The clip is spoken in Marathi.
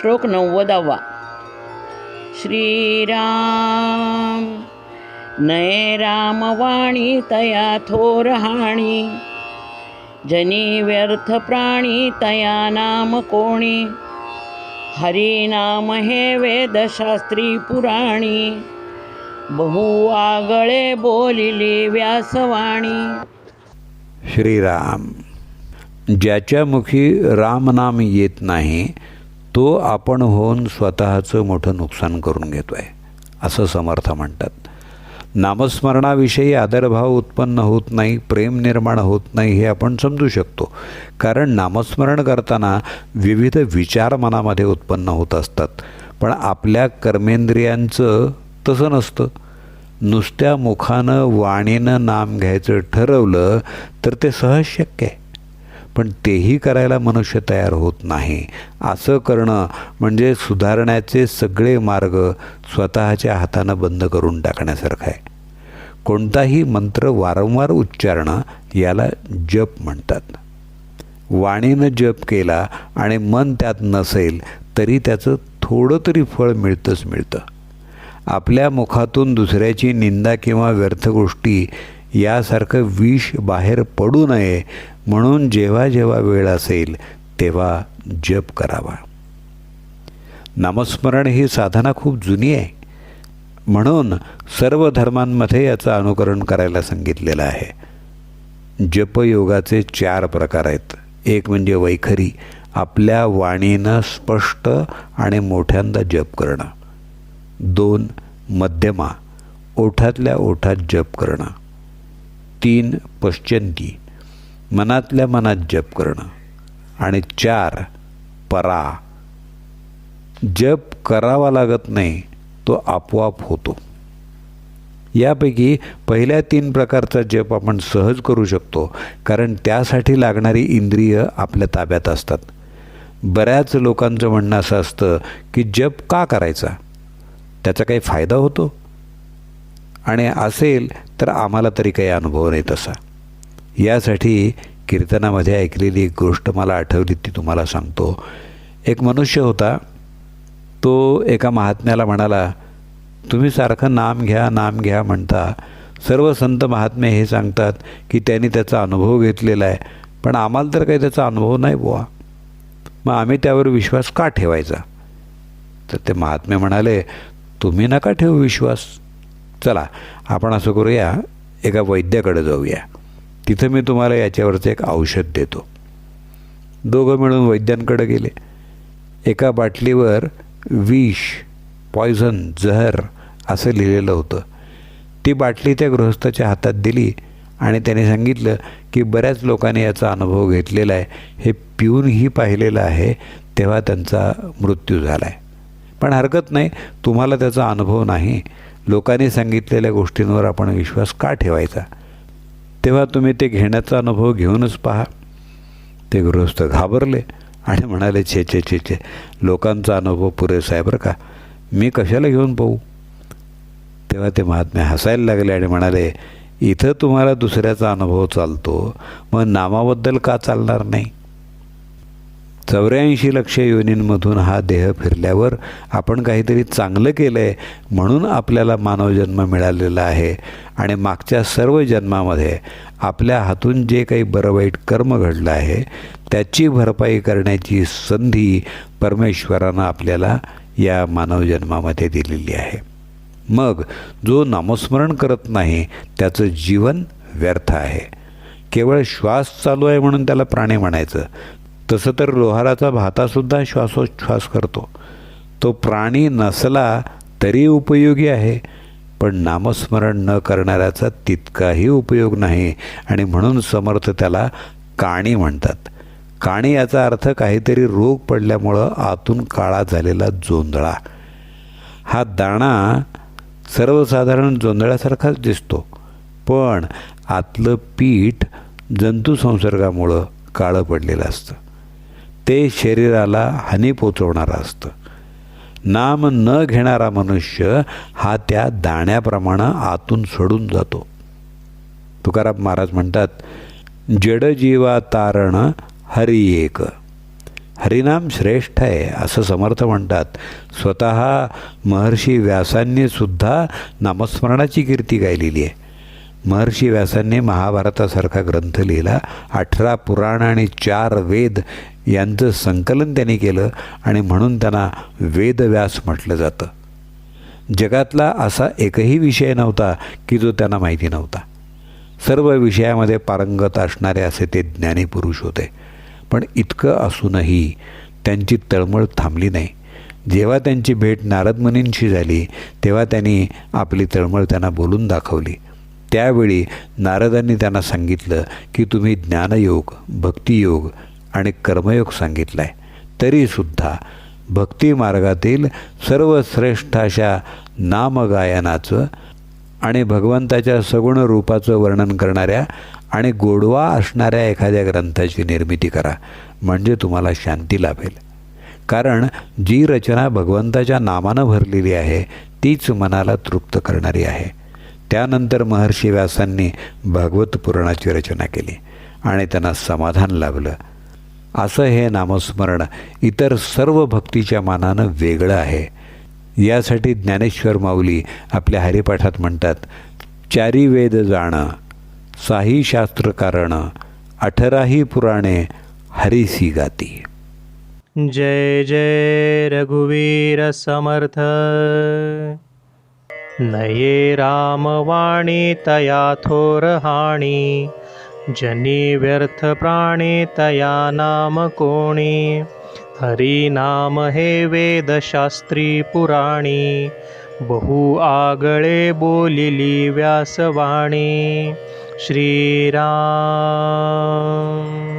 श्लोक नव्वदावा. श्रीराम नये रामवाणी तया थोरहाणी जनी व्यर्थ प्राणी तया नाम कोणी. हरिनाम हे वेदशास्त्री पुराणी. बहु आगळे बोलिली व्यासवाणी. श्रीराम ज्याच्या मुखी रामनाम येत नाही तो आपण होऊन स्वतःचं मोठं नुकसान करून घेतो आहे असं समर्थ म्हणतात. नामस्मरणाविषयी आदरभाव उत्पन्न होत नाही प्रेम निर्माण होत नाही हे आपण समजू शकतो. कारण नामस्मरण करताना विविध विचार मनामध्ये उत्पन्न होत असतात. पण आपल्या कर्मेंद्रियांचं तसं नसतं. नुसत्या मुखानं वाणीनं नाम घ्यायचं ठरवलं तर ते सहज शक्य आहे. पण तेही करायला मनुष्य तयार होत नाही. असं करणं म्हणजे सुधारण्याचे सगळे मार्ग स्वतःच्या हातानं बंद करून टाकण्यासारखं आहे. कोणताही मंत्र वारंवार उच्चारणं याला जप म्हणतात. वाणीनं जप केला आणि मन त्यात नसेल तरी त्याचं थोडं तरी फळ मिळतंच मिळतं. आपल्या मुखातून दुसऱ्याची निंदा किंवा व्यर्थ गोष्टी यासारखं विष बाहेर पडू नये म्हणून जेव्हा जेव्हा वेळ असेल तेव्हा जप करावा. नामस्मरण ही साधना खूप जुनी आहे. म्हणून सर्व धर्मांमध्ये याचं अनुकरण करायला सांगितलेलं आहे. जपयोगाचे चार प्रकार आहेत. एक म्हणजे वैखरी आपल्या वाणीनं स्पष्ट आणि मोठ्यांदा जप करणं. दोन मध्यमा ओठातल्या ओठात जप करणं. तीन पश्चंती मनातल्या मनात जप करणं. आणि चार परा. जप करावा लागत नाही तो आपोआप होतो. यापैकी पहिल्या तीन प्रकारचा जप आपण सहज करू शकतो कारण त्यासाठी लागणारी इंद्रिय आपल्या ताब्यात असतात. बऱ्याच लोकांचं म्हणणं असं असतं की जप का करायचा? त्याचा काही फायदा होतो? आणि असेल तर आम्हाला तरी काही अनुभव नाही तसा. यासाठी कीर्तनामध्ये ऐकलेली एक गोष्ट मला आठवली ती तुम्हाला सांगतो. एक मनुष्य होता. तो एका महात्म्याला म्हणाला तुम्ही सारखं नाम घ्या नाम घ्या म्हणता. सर्व संत महात्मे हे सांगतात की त्यांनी त्याचा अनुभव घेतलेला आहे पण आम्हाला तर काही त्याचा अनुभव नाही बुवा. मग आम्ही त्यावर विश्वास का ठेवायचा? तर ते महात्मे म्हणाले तुम्ही नका ठेवू विश्वास. चला आपण असं करूया एका वैद्याकडे जाऊया. तिथं मी तुम्हाला याच्यावरचं एक औषध देतो. दोघं मिळून वैद्यांकडे गेले. एका बाटलीवर विष पॉयझन जहर असं लिहिलेलं होतं. ती बाटली त्या गृहस्थाच्या हातात दिली आणि त्याने सांगितलं की बऱ्याच लोकांनी याचा अनुभव घेतलेला आहे. हे पिऊनही पाहिलेलं आहे तेव्हा त्यांचा मृत्यू झाला आहे पण हरकत नाही तुम्हाला त्याचा अनुभव नाही. लोकांनी सांगितलेल्या गोष्टींवर आपण विश्वास का ठेवायचा? तेव्हा तुम्ही ते घेण्याचा अनुभव घेऊनच पहा. ते गृहस्थ घाबरले आणि म्हणाले छे छे छे छे लोकांचा अनुभव पुरेसा आहे बरं का. मी कशाला घेऊन पाहू? तेव्हा ते महात्मे हसायला लागले आणि म्हणाले इथं तुम्हाला दुसऱ्याचा अनुभव चालतो. मग नामाबद्दल का चालणार नाही? चौऱ्याऐंशी लक्ष योनींमधून हा देह फिरल्यावर आपण काहीतरी चांगलं केलं आहे म्हणून आपल्याला मानवजन्म मिळालेला आहे. आणि मागच्या सर्व जन्मामध्ये आपल्या हातून जे काही बरं वाईट कर्म घडलं आहे त्याची भरपाई करण्याची संधी परमेश्वरानं आपल्याला या मानवजन्मामध्ये दिलेली आहे. मग जो नामस्मरण करत नाही त्याचं जीवन व्यर्थ आहे. केवळ श्वास चालू आहे म्हणून त्याला प्राणी म्हणायचं. तसं तर लोहाराचा भातासुद्धा श्वासोच्छ्वास करतो. तो प्राणी नसला तरी उपयोगी आहे पण नामस्मरण न करणाऱ्याचा तितकाही उपयोग नाही. आणि म्हणून समर्थ त्याला काणी म्हणतात. काणी याचा अर्थ काहीतरी रोग पडल्यामुळं आतून काळा झालेला जोंधळा. हा दाणा सर्वसाधारण जोंधळ्यासारखाच दिसतो. पण आतलं पीठ जंतुसंसर्गामुळं काळं पडलेलं असतं. ते शरीराला हानी पोचवणारं असतं. नाम न घेणारा मनुष्य हा त्या दाण्याप्रमाणे आतून सोडून जातो. तुकाराम महाराज म्हणतात जड जीवा तारण हरि एक. हरिनाम श्रेष्ठ आहे असं समर्थ म्हणतात. स्वतः महर्षी व्यासांनी सुद्धा नामस्मरणाची कीर्ती गायलेली आहे. महर्षी व्यासांनी महाभारतासारखा ग्रंथ लिहिला. अठरा पुराण आणि चार वेद यांचं संकलन त्यांनी केलं आणि म्हणून त्यांना वेदव्यास म्हटलं जातं. जगातला असा एकही विषय नव्हता की जो त्यांना माहिती नव्हता. सर्व विषयामध्ये पारंगत असणारे असे ते ज्ञानी पुरुष होते. पण इतकं असूनही त्यांची तळमळ थांबली नाही. जेव्हा त्यांची भेट नारदमुनींशी झाली तेव्हा त्यांनी आपली तळमळ त्यांना बोलून दाखवली. त्यावेळी नारदांनी त्यांना सांगितलं की तुम्ही ज्ञानयोग भक्तियोग आणि कर्मयोग सांगितला आहे तरीसुद्धा भक्ती मार्गातील सर्वश्रेष्ठ अशा नामगायनाचं आणि भगवंताच्या सगुण रूपाचं वर्णन करणाऱ्या आणि गोडवा असणाऱ्या एखाद्या ग्रंथाची निर्मिती करा म्हणजे तुम्हाला शांती लाभेल. कारण जी रचना भगवंताच्या नामानं भरलेली आहे तीच मनाला तृप्त करणारी आहे. त्यानंतर महर्षी व्यासांनी भागवत पुराणाची रचना केली आणि त्यांना समाधान लाभलं. असं हे नामस्मरण इतर सर्व भक्तीच्या मानानं वेगळं आहे. यासाठी ज्ञानेश्वर माऊली आपल्या हरिपाठात म्हणतात चारी वेद जाणं साही शास्त्र कारण अठराही पुराणे हरिसी गाती. जय जय रघुवीर समर्थ। नये रामवाणी तया थोरहाणी। जनी व्यर्थ प्राणी तया नाम कोणी। हरी नाम हे वेदशास्त्री पुराणी। बहु आगळे बोलिली व्यासवाणी। श्रीराम